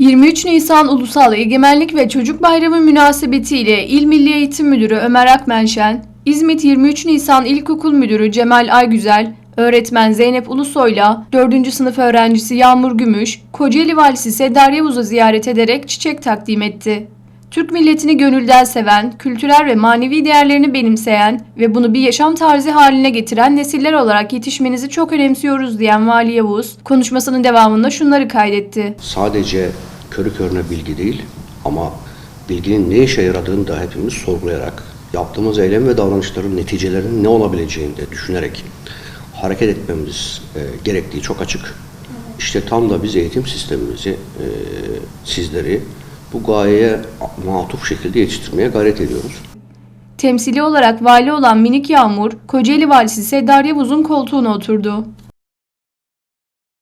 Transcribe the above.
23 Nisan Ulusal Egemenlik ve Çocuk Bayramı münasebetiyle İl Milli Eğitim Müdürü Ömer Akmenşen, İzmit 23 Nisan İlkokul Müdürü Cemal Aygüzel, öğretmen Zeynep Ulusoy'la 4. sınıf öğrencisi Yağmur Gümüş, Kocaeli Valisi Seddar Yavuz'u ziyaret ederek çiçek takdim etti. Türk milletini gönülden seven, kültürel ve manevi değerlerini benimseyen ve bunu bir yaşam tarzı haline getiren nesiller olarak yetişmenizi çok önemsiyoruz diyen Vali Yavuz, konuşmasının devamında şunları kaydetti. sadece körü körüne bilgi değil ama bilginin ne işe yaradığını da hepimiz sorgulayarak yaptığımız eylem ve davranışların neticelerinin ne olabileceğini de düşünerek hareket etmemiz e, gerektiği çok açık. İşte tam da biz eğitim sistemimizi, e, sizleri bu gayeye matuf şekilde yetiştirmeye gayret ediyoruz. Temsili olarak vali olan Minik Yağmur, Kocaeli Valisi Seddar Yavuz'un koltuğuna oturdu.